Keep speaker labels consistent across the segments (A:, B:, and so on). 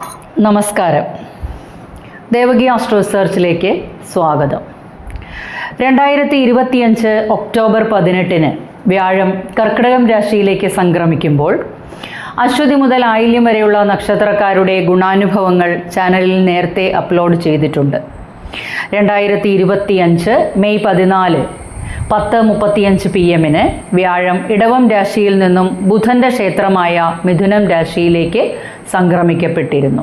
A: നമസ്കാരം. ദേവകി ആസ്ട്രോ റിസർച്ചിലേക്ക് സ്വാഗതം. രണ്ടായിരത്തി ഇരുപത്തിയഞ്ച് ഒക്ടോബർ പതിനെട്ടിന് വ്യാഴം കർക്കിടകം രാശിയിലേക്ക് സംക്രമിക്കുമ്പോൾ അശ്വതി മുതൽ ആയില്യം വരെയുള്ള നക്ഷത്രക്കാരുടെ ഗുണാനുഭവങ്ങൾ ചാനലിൽ നേരത്തെ അപ്ലോഡ് ചെയ്തിട്ടുണ്ട്. രണ്ടായിരത്തി ഇരുപത്തിയഞ്ച് മെയ് പതിനാല് പത്ത് മുപ്പത്തിയഞ്ച് പി എമ്മിന് വ്യാഴം ഇടവം രാശിയിൽ നിന്നും ബുധന്റെ ക്ഷേത്രമായ മിഥുനം രാശിയിലേക്ക് സംക്രമിക്കപ്പെട്ടിരുന്നു.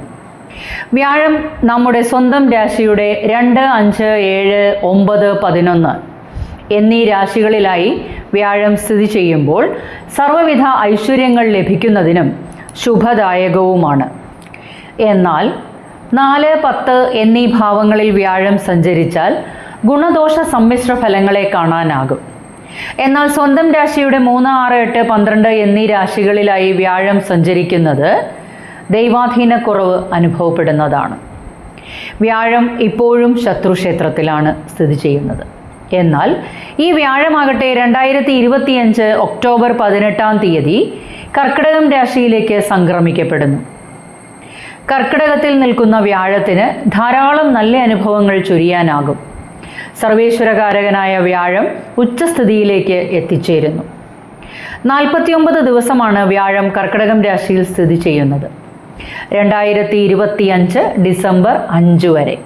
A: വ്യാഴം നമ്മുടെ സ്വന്തം രാശിയുടെ രണ്ട് അഞ്ച് ഏഴ് ഒമ്പത് പതിനൊന്ന് എന്നീ രാശികളിലായി വ്യാഴം സ്ഥിതി ചെയ്യുമ്പോൾ സർവവിധ ഐശ്വര്യങ്ങൾ ലഭിക്കുന്നതിനും ശുഭദായകവുമാണ്. എന്നാൽ നാല് പത്ത് എന്നീ ഭാവങ്ങളിൽ വ്യാഴം സഞ്ചരിച്ചാൽ ഗുണദോഷ സമ്മിശ്ര ഫലങ്ങളെ കാണാനാകും. എന്നാൽ സ്വന്തം രാശിയുടെ മൂന്ന് ആറ് എട്ട് പന്ത്രണ്ട് എന്നീ രാശികളിലായി വ്യാഴം സഞ്ചരിക്കുന്നത് ദൈവാധീനക്കുറവ് അനുഭവപ്പെടുന്നതാണ്. വ്യാഴം ഇപ്പോഴും ശത്രുക്ഷേത്രത്തിലാണ് സ്ഥിതി ചെയ്യുന്നത്. എന്നാൽ ഈ വ്യാഴമാകട്ടെ രണ്ടായിരത്തി ഇരുപത്തിയഞ്ച് ഒക്ടോബർ പതിനെട്ടാം തീയതി കർക്കിടകം രാശിയിലേക്ക് സംക്രമിക്കപ്പെടുന്നു. കർക്കിടകത്തിൽ നിൽക്കുന്ന വ്യാഴത്തിന് ധാരാളം നല്ല അനുഭവങ്ങൾ ചൊരിയാനാകും. സർവേശ്വരകാരകനായ വ്യാഴം ഉച്ചസ്ഥിതിയിലേക്ക് എത്തിച്ചേരുന്നു. നാൽപ്പത്തിയൊമ്പത് ദിവസമാണ് വ്യാഴം കർക്കിടകം രാശിയിൽ സ്ഥിതി ചെയ്യുന്നത്. രണ്ടായിരത്തി ഇരുപത്തിയഞ്ച് ഡിസംബർ അഞ്ച് വരെ.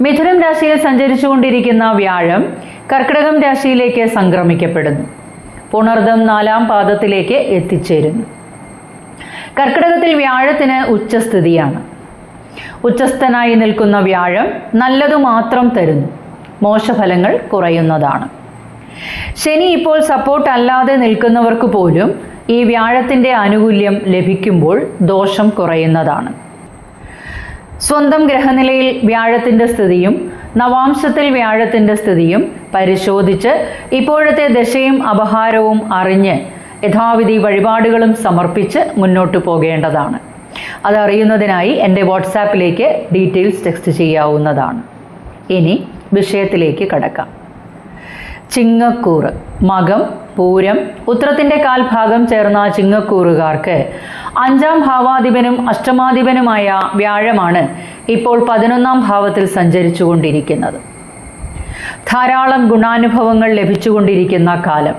A: മിഥുനം രാശിയിൽ സഞ്ചരിച്ചുകൊണ്ടിരിക്കുന്ന വ്യാഴം കർക്കിടകം രാശിയിലേക്ക് സംക്രമിക്കപ്പെടുന്നു. പുണർദം നാലാം പാദത്തിലേക്ക് എത്തിച്ചേരുന്നു. കർക്കിടകത്തിൽ വ്യാഴത്തിന് ഉച്ചസ്ഥിതിയാണ്. ഉച്ചസ്ഥനായി നിൽക്കുന്ന വ്യാഴം നല്ലതു മാത്രം തരുന്നു. മോശഫലങ്ങൾ കുറയുന്നതാണ്. ശനി ഇപ്പോൾ സപ്പോർട്ട് അല്ലാതെ നിൽക്കുന്നവർക്ക് പോലും ഈ വ്യാഴത്തിന്റെ ആനുകൂല്യം ലഭിക്കുമ്പോൾ ദോഷം കുറയുന്നതാണ്. സ്വന്തം ഗ്രഹനിലയിൽ വ്യാഴത്തിന്റെ സ്ഥിതിയും നവാംശത്തിൽ വ്യാഴത്തിന്റെ സ്ഥിതിയും പരിശോധിച്ച് ഇപ്പോഴത്തെ ദശയും അപഹാരവും അറിഞ്ഞ് യഥാവിധി വഴിപാടുകളും സമർപ്പിച്ച് മുന്നോട്ട് പോകേണ്ടതാണ്. അതറിയുന്നതിനായി എന്റെ വാട്സാപ്പിലേക്ക് ഡീറ്റെയിൽസ് ടെക്സ്റ്റ് ചെയ്യാവുന്നതാണ്. ഇനി വിഷയത്തിലേക്ക് കടക്കാം. ചിങ്ങക്കൂറ്. മകം പൂരം ഉത്രത്തിന്റെ കാൽഭാഗം ചേർന്ന ചിങ്ങക്കൂറുകാർക്ക് അഞ്ചാം ഭാവാധിപനും അഷ്ടമാധിപനുമായ വ്യാഴമാണ് ഇപ്പോൾ പതിനൊന്നാം ഭാവത്തിൽ സഞ്ചരിച്ചു കൊണ്ടിരിക്കുന്നത് ധാരാളം ഗുണാനുഭവങ്ങൾ ലഭിച്ചുകൊണ്ടിരിക്കുന്ന കാലം.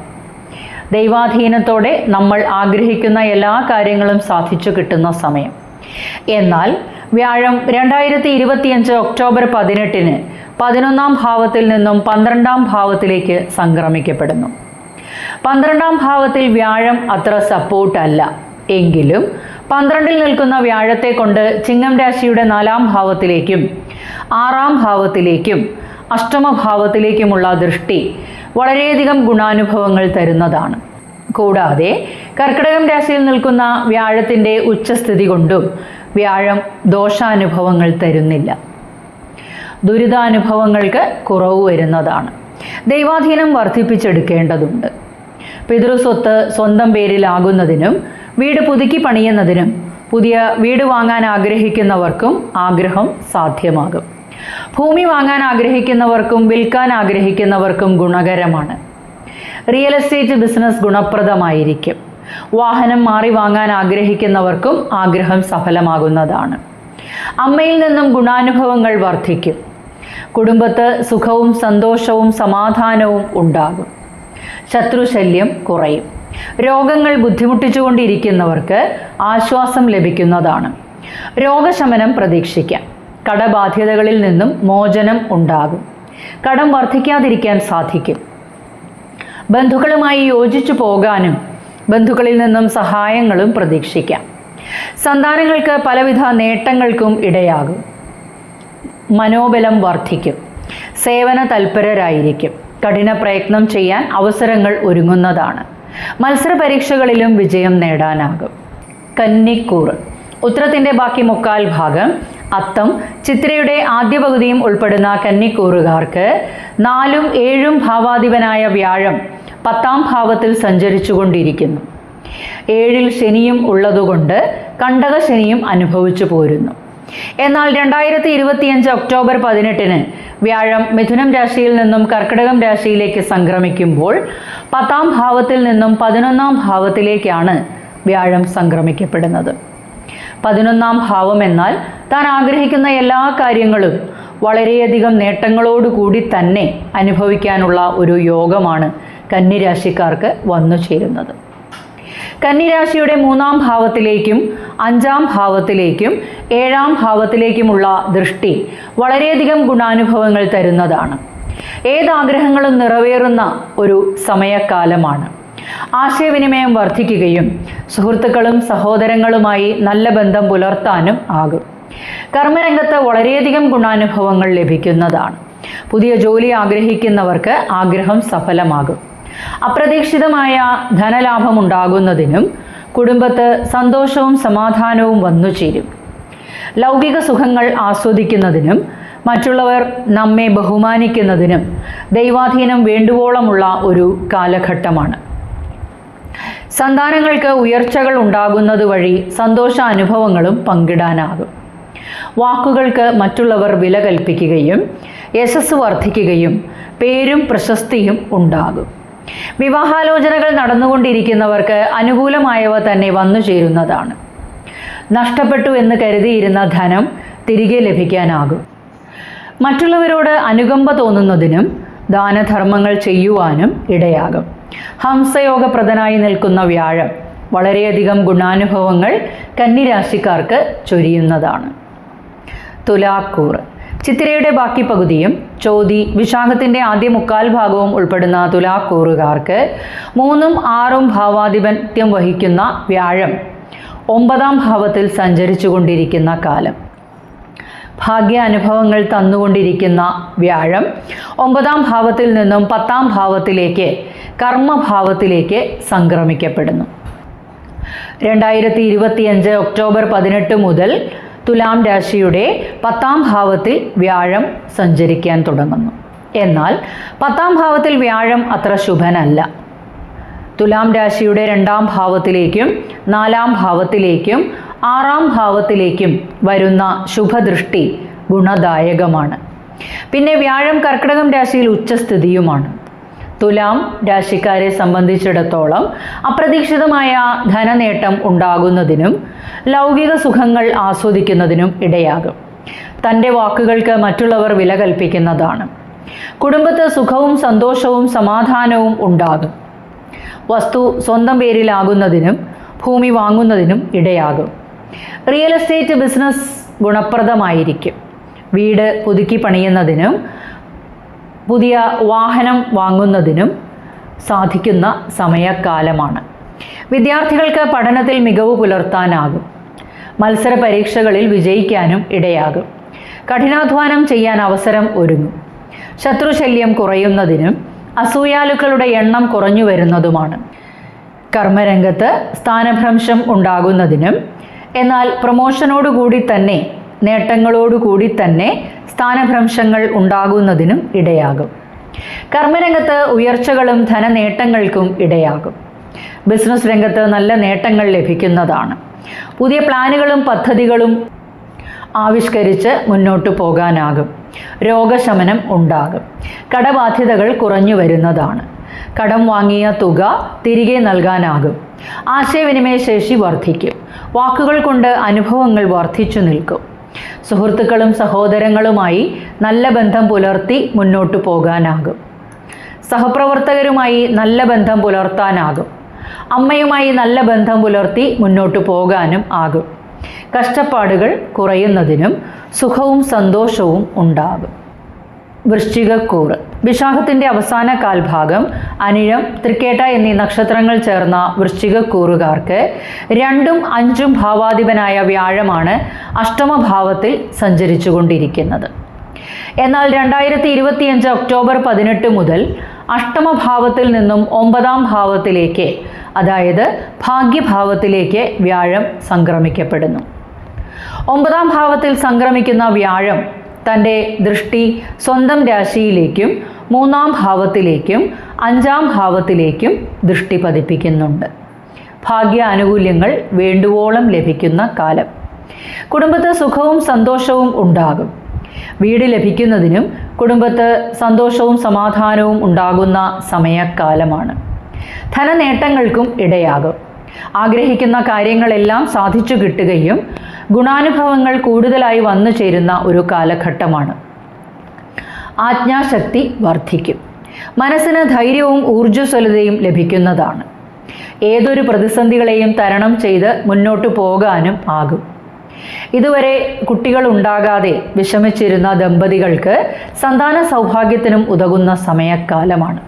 A: ദൈവാധീനത്തോടെ നമ്മൾ ആഗ്രഹിക്കുന്ന എല്ലാ കാര്യങ്ങളും സാധിച്ചു കിട്ടുന്ന സമയം. എന്നാൽ വ്യാഴം രണ്ടായിരത്തി ഇരുപത്തിയഞ്ച് ഒക്ടോബർ പതിനെട്ടിന് പതിനൊന്നാം ഭാവത്തിൽ നിന്നും പന്ത്രണ്ടാം ഭാവത്തിലേക്ക് സംക്രമിക്കപ്പെടുന്നു. പന്ത്രണ്ടാം ഭാവത്തിൽ വ്യാഴം അത്ര സപ്പോർട്ടല്ല എങ്കിലും പന്ത്രണ്ടിൽ നിൽക്കുന്ന വ്യാഴത്തെ കൊണ്ട് ചിങ്ങം രാശിയുടെ നാലാം ഭാവത്തിലേക്കും ആറാം ഭാവത്തിലേക്കും അഷ്ടമഭാവത്തിലേക്കുമുള്ള ദൃഷ്ടി വളരെയധികം ഗുണാനുഭവങ്ങൾ തരുന്നതാണ്. കൂടാതെ കർക്കിടകം രാശിയിൽ നിൽക്കുന്ന വ്യാഴത്തിന്റെ ഉച്ചസ്ഥിതി കൊണ്ടും വ്യാഴം ദോഷാനുഭവങ്ങൾ തരുന്നില്ല. ദുരിതാനുഭവങ്ങൾക്ക് കുറവ് വരുന്നതാണ്. ദൈവാധീനം വർദ്ധിപ്പിച്ചെടുക്കേണ്ടതുണ്ട്. പിതൃസ്വത്ത് സ്വന്തം പേരിലാകുന്നതിനും വീട് പുതുക്കി പണിയുന്നതിനും പുതിയ വീട് വാങ്ങാൻ ആഗ്രഹിക്കുന്നവർക്കും ആഗ്രഹം സാധ്യമാകും. ഭൂമി വാങ്ങാൻ ആഗ്രഹിക്കുന്നവർക്കും വിൽക്കാൻ ആഗ്രഹിക്കുന്നവർക്കും ഗുണകരമാണ്. റിയൽ എസ്റ്റേറ്റ് ബിസിനസ് ഗുണപ്രദമായിരിക്കും. വാഹനം മാറി വാങ്ങാൻ ആഗ്രഹിക്കുന്നവർക്കും ആഗ്രഹം സഫലമാകുന്നതാണ്. അമ്മയിൽ നിന്നും ഗുണാനുഭവങ്ങൾ വർദ്ധിക്കും. കുടുംബത്ത് സുഖവും സന്തോഷവും സമാധാനവും ഉണ്ടാകും. ശത്രുശല്യം കുറയും. രോഗങ്ങൾ ബുദ്ധിമുട്ടിച്ചുകൊണ്ടിരിക്കുന്നവർക്ക് ആശ്വാസം ലഭിക്കുന്നതാണ്. രോഗശമനം പ്രതീക്ഷിക്കാം. കടബാധ്യതകളിൽ നിന്നും മോചനം ഉണ്ടാകും. കടം വർദ്ധിക്കാതിരിക്കാൻ സാധിക്കും. ബന്ധുക്കളുമായി യോജിച്ചു പോകാനും ബന്ധുക്കളിൽ നിന്നും സഹായങ്ങളും പ്രതീക്ഷിക്കാം. സന്താനങ്ങൾക്ക് പലവിധ നേട്ടങ്ങൾക്കും ഇടയാകും. മനോബലം വർദ്ധിക്കും. സേവന തൽപരരായിരിക്കും. കഠിന പ്രയത്നം ചെയ്യാൻ അവസരങ്ങൾ ഒരുങ്ങുന്നതാണ്. മത്സര പരീക്ഷകളിലും വിജയം നേടാനാകും. കന്നിക്കൂറ്. ഉത്തരത്തിന്റെ ബാക്കി മുക്കാൽ ഭാഗം അത്തം ചിത്രയുടെ ആദ്യ പകുതിയും ഉൾപ്പെടുന്ന കന്നിക്കൂറുകാർക്ക് നാലും ഏഴും ഭാവാധിപനായ വ്യാഴം പത്താം ഭാവത്തിൽ സഞ്ചരിച്ചുകൊണ്ടിരിക്കുന്നു. ഏഴിൽ ശനിയും ഉള്ളതുകൊണ്ട് കണ്ടക ശനിയും അനുഭവിച്ചു പോരുന്നു. എന്നാൽ രണ്ടായിരത്തി ഇരുപത്തിയഞ്ച് ഒക്ടോബർ പതിനെട്ടിന് വ്യാഴം മിഥുനം രാശിയിൽ നിന്നും കർക്കിടകം രാശിയിലേക്ക് സംക്രമിക്കുമ്പോൾ പത്താം ഭാവത്തിൽ നിന്നും പതിനൊന്നാം ഭാവത്തിലേക്കാണ് വ്യാഴം സംക്രമിക്കപ്പെടുന്നത്. പതിനൊന്നാം ഭാവം എന്നാൽ താൻ ആഗ്രഹിക്കുന്ന എല്ലാ കാര്യങ്ങളും വളരെയധികം നേട്ടങ്ങളോടുകൂടി തന്നെ അനുഭവിക്കാനുള്ള ഒരു യോഗമാണ് കന്നിരാശിക്കാർക്ക് വന്നു ചേരുന്നത്. കന്നിരാശിയുടെ മൂന്നാം ഭാവത്തിലേക്കും അഞ്ചാം ഭാവത്തിലേക്കും ഏഴാം ഭാവത്തിലേക്കുമുള്ള ദൃഷ്ടി വളരെയധികം ഗുണാനുഭവങ്ങൾ തരുന്നതാണ്. ഏതാഗ്രഹങ്ങളും നിറവേറുന്ന ഒരു സമയക്കാലമാണ് ആശയവിനിമയം വർദ്ധിക്കുകയും സുഹൃത്തുക്കളും സഹോദരങ്ങളുമായി നല്ല ബന്ധം പുലർത്താനും ആകും. കർമ്മരംഗത്ത് വളരെയധികം ഗുണാനുഭവങ്ങൾ ലഭിക്കുന്നതാണ്. പുതിയ ജോലി ആഗ്രഹിക്കുന്നവർക്ക് ആഗ്രഹം സഫലമാകും. അപ്രതീക്ഷിതമായ ധനലാഭം ഉണ്ടാകുന്നതിനും കുടുംബത്ത് സന്തോഷവും സമാധാനവും വന്നു ചേരും. ലൗകിക സുഖങ്ങൾ ആസ്വദിക്കുന്നതിനും മറ്റുള്ളവർ നമ്മെ ബഹുമാനിക്കുന്നതിനും ദൈവാധീനം വേണ്ടുവോളമുള്ള ഒരു കാലഘട്ടമാണ്. സന്താനങ്ങൾക്ക് ഉയർച്ചകൾ ഉണ്ടാകുന്നത് വഴി സന്തോഷ അനുഭവങ്ങളും പങ്കിടാനാകും. വാക്കുകൾക്ക് മറ്റുള്ളവർ വില കൽപ്പിക്കുകയും യശസ് വർദ്ധിക്കുകയും പേരും പ്രശസ്തിയും ഉണ്ടാകും. വിവാഹാലോചനകൾ നടന്നുകൊണ്ടിരിക്കുന്നവർക്ക് അനുകൂലമായവ തന്നെ വന്നു ചേരുന്നതാണ്. നഷ്ടപ്പെട്ടു എന്ന് കരുതിയിരുന്ന ധനം തിരികെ ലഭിക്കാനാകും. മറ്റുള്ളവരോട് അനുകമ്പ തോന്നുന്നതിനും ദാനധർമ്മങ്ങൾ ചെയ്യുവാനും ഇടയാകും. ഹംസയോഗപ്രദനായി നിൽക്കുന്ന വ്യാഴം വളരെയധികം ഗുണാനുഭവങ്ങൾ കന്നിരാശിക്കാർക്ക് ചൊരിയുന്നതാണ്. തുലാക്കൂർ ചിത്തിരയുടെ ബാക്കി പകുതിയും ചോതി വിശാഖത്തിന്റെ ആദ്യ മുക്കാൽ ഭാഗവും ഉൾപ്പെടുന്ന തുലാക്കൂറുകാർക്ക് മൂന്നും ആറും ഭാവാധിപത്യം വഹിക്കുന്ന വ്യാഴം ഒമ്പതാം ഭാവത്തിൽ സഞ്ചരിച്ചുകൊണ്ടിരിക്കുന്ന കാലം. ഭാഗ്യ അനുഭവങ്ങൾ തന്നുകൊണ്ടിരിക്കുന്ന വ്യാഴം ഒമ്പതാം ഭാവത്തിൽ നിന്നും പത്താം ഭാവത്തിലേക്ക് കർമ്മഭാവത്തിലേക്ക് സംക്രമിക്കപ്പെടുന്നു. രണ്ടായിരത്തി ഇരുപത്തിയഞ്ച് ഒക്ടോബർ പതിനെട്ട് മുതൽ തുലാം രാശിയുടെ പത്താം ഭാവത്തിൽ വ്യാഴം സഞ്ചരിക്കാൻ തുടങ്ങുന്നു. എന്നാൽ പത്താം ഭാവത്തിൽ വ്യാഴം അത്ര ശുഭനല്ല. തുലാം രാശിയുടെ രണ്ടാം ഭാവത്തിലേക്കും നാലാം ഭാവത്തിലേക്കും ആറാം ഭാവത്തിലേക്കും വരുന്ന ശുഭദൃഷ്ടി ഗുണദായകമാണ്. പിന്നെ വ്യാഴം കർക്കിടകം രാശിയിൽ ഉച്ചസ്ഥിതിയുമാണ്. തുലാം രാശിക്കാരെ സംബന്ധിച്ചിടത്തോളം അപ്രതീക്ഷിതമായ ധനനേട്ടം ഉണ്ടാകുന്നതിനും ലൗകിക സുഖങ്ങൾ ആസ്വദിക്കുന്നതിനും ഇടയാകും. തന്റെ വാക്കുകൾക്ക് മറ്റുള്ളവർ വില കൽപ്പിക്കുന്നതാണ്. കുടുംബത്ത് സുഖവും സന്തോഷവും സമാധാനവും ഉണ്ടാകും. വസ്തു സ്വന്തം പേരിലാകുന്നതിനും ഭൂമി വാങ്ങുന്നതിനും ഇടയാകും. റിയൽ എസ്റ്റേറ്റ് ബിസിനസ് ഗുണപ്രദമായിരിക്കും. വീട് പുതുക്കി പണിയുന്നതിനും പുതിയ വാഹനം വാങ്ങുന്നതിനും സാധിക്കുന്ന സമയക്കാലമാണ് വിദ്യാർത്ഥികൾക്ക് പഠനത്തിൽ മികവ് പുലർത്താനാകും. മത്സര പരീക്ഷകളിൽ വിജയിക്കാനും ഇടയാകും. കഠിനാധ്വാനം ചെയ്യാൻ അവസരം ഒരുങ്ങും. ശത്രുശല്യം കുറയുന്നതിനും അസൂയാലുക്കളുടെ എണ്ണം കുറഞ്ഞു വരുന്നതുമാണ്. കർമ്മരംഗത്ത് സ്ഥാനഭ്രംശം ഉണ്ടാകുന്നതിനും എന്നാൽ പ്രമോഷനോടുകൂടി തന്നെ നേട്ടങ്ങളോടുകൂടി തന്നെ സ്ഥാനഭ്രംശങ്ങൾ ഉണ്ടാകുന്നതിനും ഇടയാകും. കർമ്മരംഗത്ത് ഉയർച്ചകളും ധനനേട്ടങ്ങൾക്കും ഇടയാകും. ബിസിനസ് രംഗത്ത് നല്ല നേട്ടങ്ങൾ ലഭിക്കുന്നതാണ്. പുതിയ പ്ലാനുകളും പദ്ധതികളും ആവിഷ്കരിച്ച് മുന്നോട്ട് പോകാനാകും. രോഗശമനം ഉണ്ടാകും. കടബാധ്യതകൾ കുറഞ്ഞു വരുന്നതാണ്. കടം വാങ്ങിയ തുക തിരികെ നൽകാനാകും. ആശയവിനിമയ ശേഷി വർദ്ധിക്കും. വാക്കുകൾ കൊണ്ട് അനുഭവങ്ങൾ വർദ്ധിച്ചു നിൽക്കും. സുഹൃത്തുക്കളും സഹോദരങ്ങളുമായി നല്ല ബന്ധം പുലർത്തി മുന്നോട്ടു പോകാനാകും. സഹപ്രവർത്തകരുമായി നല്ല ബന്ധം പുലർത്താനാകും. അമ്മയുമായി നല്ല ബന്ധം പുലർത്തി മുന്നോട്ടു പോകാനും ആകും. കഷ്ടപ്പാടുകൾ കുറയുന്നതിനും സുഖവും സന്തോഷവും ഉണ്ടാകും. വൃശ്ചികക്കൂറ്. വിശാഖത്തിന്റെ അവസാന കാൽഭാഗം അനിഴം തൃക്കേട്ട എന്നീ നക്ഷത്രങ്ങൾ ചേർന്ന വൃശ്ചികക്കൂറുകാർക്ക് രണ്ടും അഞ്ചും ഭാവാധിപനായ വ്യാഴമാണ് അഷ്ടമഭാവത്തിൽ സഞ്ചരിച്ചു കൊണ്ടിരിക്കുന്നത് എന്നാൽ രണ്ടായിരത്തി ഇരുപത്തിയഞ്ച് ഒക്ടോബർ പതിനെട്ട് മുതൽ അഷ്ടമഭാവത്തിൽ നിന്നും ഒമ്പതാം ഭാവത്തിലേക്ക് അതായത് ഭാഗ്യഭാവത്തിലേക്ക് വ്യാഴം സംക്രമിക്കപ്പെടുന്നു. ഒമ്പതാം ഭാവത്തിൽ സംക്രമിക്കുന്ന വ്യാഴം തന്റെ ദൃഷ്ടി സ്വന്തം രാശിയിലേക്കും മൂന്നാം ഭാവത്തിലേക്കും അഞ്ചാം ഭാവത്തിലേക്കും ദൃഷ്ടി പതിപ്പിക്കുന്നുണ്ട്. ഭാഗ്യ ആനുകൂല്യങ്ങൾ വേണ്ടുവോളം ലഭിക്കുന്ന കാലം. കുടുംബത്ത് സുഖവും സന്തോഷവും ഉണ്ടാകും. വീട് ലഭിക്കുന്നതിനും കുടുംബത്ത് സന്തോഷവും സമാധാനവും ഉണ്ടാകുന്ന സമയക്കാലമാണ്. ധനനേട്ടങ്ങൾക്കും ഇടയാകും. ആഗ്രഹിക്കുന്ന കാര്യങ്ങളെല്ലാം സാധിച്ചു കിട്ടുകയും ഗുണാനുഭവങ്ങൾ കൂടുതലായി വന്നു ചേരുന്ന ഒരു കാലഘട്ടമാണ്. ആജ്ഞാശക്തി വർദ്ധിക്കും. മനസ്സിന് ധൈര്യവും ഊർജസ്വലതയും ലഭിക്കുന്നതാണ്. ഏതൊരു പ്രതിസന്ധികളെയും തരണം ചെയ്ത് മുന്നോട്ട് പോകാനും ആകും. ഇതുവരെ കുട്ടികൾ ഉണ്ടാകാതെ വിഷമിച്ചിരുന്ന ദമ്പതികൾക്ക് സന്താന സൗഭാഗ്യത്തിനും ഉതകുന്ന സമയക്കാലമാണ്.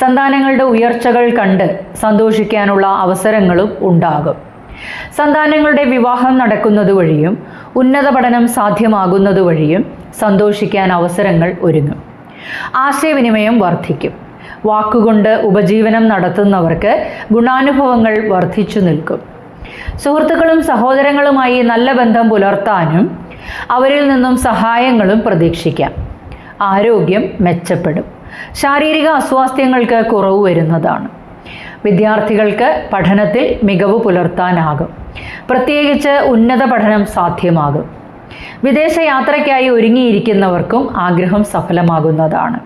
A: സന്താനങ്ങളുടെ ഉയർച്ചകൾ കണ്ട് സന്തോഷിക്കാനുള്ള അവസരങ്ങളും ഉണ്ടാകും. സന്താനങ്ങളുടെ വിവാഹം നടക്കുന്നത് വഴിയും ഉന്നത പഠനം സാധ്യമാകുന്നത് വഴിയും സന്തോഷിക്കാൻ അവസരങ്ങൾ ഒരുങ്ങും. ആശയവിനിമയം വർദ്ധിക്കും. വാക്കുകൊണ്ട് ഉപജീവനം നടത്തുന്നവർക്ക് ഗുണാനുഭവങ്ങൾ വർദ്ധിച്ചു നിൽക്കും. സുഹൃത്തുക്കളും സഹോദരങ്ങളുമായി നല്ല ബന്ധം പുലർത്താനും അവരിൽ നിന്നും സഹായങ്ങളും പ്രതീക്ഷിക്കാം. ആരോഗ്യം മെച്ചപ്പെടും. ശാരീരിക അസ്വാസ്ഥ്യങ്ങൾക്ക് കുറവ് വരുന്നതാണ്. വിദ്യാർത്ഥികൾക്ക് പഠനത്തിൽ മികവ് പുലർത്താനാകും. പ്രത്യേകിച്ച് ഉന്നത പഠനം സാധ്യമാകും. വിദേശയാത്രയ്ക്കായി ഒരുങ്ങിയിരിക്കുന്നവർക്കും ആഗ്രഹം സഫലമാകുന്നതാണ്.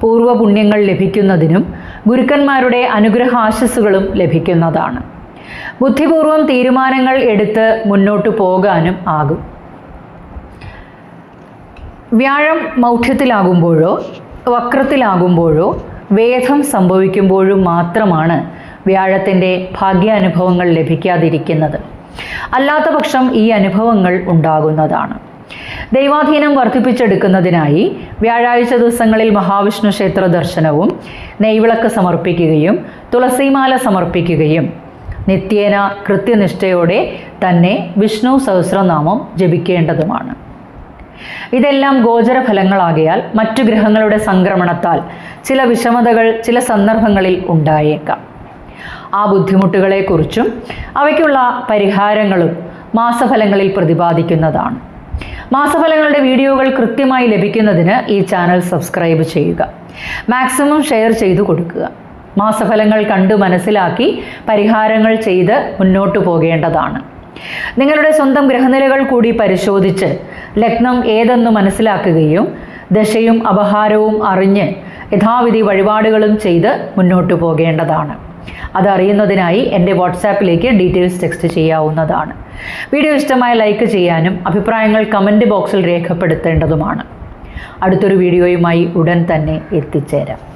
A: പൂർവ പുണ്യങ്ങൾ ലഭിക്കുന്നതിനും ഗുരുക്കന്മാരുടെ അനുഗ്രഹാശസ്സുകളും ലഭിക്കുന്നതാണ്. ബുദ്ധിപൂർവം തീരുമാനങ്ങൾ എടുത്ത് മുന്നോട്ടു പോകാനും ആകും. വ്യാഴം മൗഢ്യത്തിലാകുമ്പോഴോ വക്രത്തിലാകുമ്പോഴോ വേദം സംഭവിക്കുമ്പോഴും മാത്രമാണ് വ്യാഴത്തിന്റെ ഭാഗ്യാനുഭവങ്ങൾ ലഭിക്കാതിരിക്കുന്നത്. അല്ലാത്ത പക്ഷം ഈ അനുഭവങ്ങൾ ഉണ്ടാകുന്നതാണ്. ദൈവാധീനം വർദ്ധിപ്പിച്ചെടുക്കുന്നതിനായി വ്യാഴാഴ്ച ദിവസങ്ങളിൽ മഹാവിഷ്ണു ക്ഷേത്ര ദർശനവും നെയ്വിളക്ക് സമർപ്പിക്കുകയും തുളസിമാല സമർപ്പിക്കുകയും നിത്യേന കൃത്യനിഷ്ഠയോടെ തന്നെ വിഷ്ണു സഹസ്രനാമം ജപിക്കേണ്ടതുമാണ്. ഇതെല്ലാം ഗോചരഫലങ്ങളാകയാൽ മറ്റു ഗ്രഹങ്ങളുടെ സംക്രമണത്താൽ ചില വിഷമതകൾ ചില സന്ദർഭങ്ങളിൽ ഉണ്ടായേക്കാം. ആ ബുദ്ധിമുട്ടുകളെക്കുറിച്ചും അവയ്ക്കുള്ള പരിഹാരങ്ങളും മാസഫലങ്ങളിൽ പ്രതിപാദിക്കുന്നതാണ്. മാസഫലങ്ങളുടെ വീഡിയോകൾ കൃത്യമായി ലഭിക്കുന്നതിന് ഈ ചാനൽ സബ്സ്ക്രൈബ് ചെയ്യുക. മാക്സിമം ഷെയർ ചെയ്തു കൊടുക്കുക. മാസഫലങ്ങൾ കണ്ടു മനസ്സിലാക്കി പരിഹാരങ്ങൾ ചെയ്ത് മുന്നോട്ടു പോകേണ്ടതാണ്. നിങ്ങളുടെ സ്വന്തം ഗ്രഹനിലകൾ കൂടി പരിശോധിച്ച് ലഗ്നം ഏതെന്ന് മനസ്സിലാക്കുകയും ദശയും അപഹാരവും അറിഞ്ഞ് യഥാവിധി വഴിപാടുകളും ചെയ്ത് മുന്നോട്ട് പോകേണ്ടതാണ്. അതറിയുന്നതിനായി എന്റെ വാട്സാപ്പിലേക്ക് ഡീറ്റെയിൽസ് ടെക്സ്റ്റ് ചെയ്യാവുന്നതാണ്. വീഡിയോ ഇഷ്ടമായ ലൈക്ക് ചെയ്യാനും അഭിപ്രായങ്ങൾ കമന്റ് ബോക്സിൽ രേഖപ്പെടുത്തേണ്ടതുമാണ്. അടുത്തൊരു വീഡിയോയുമായി ഉടൻ തന്നെ എത്തിച്ചേരാം.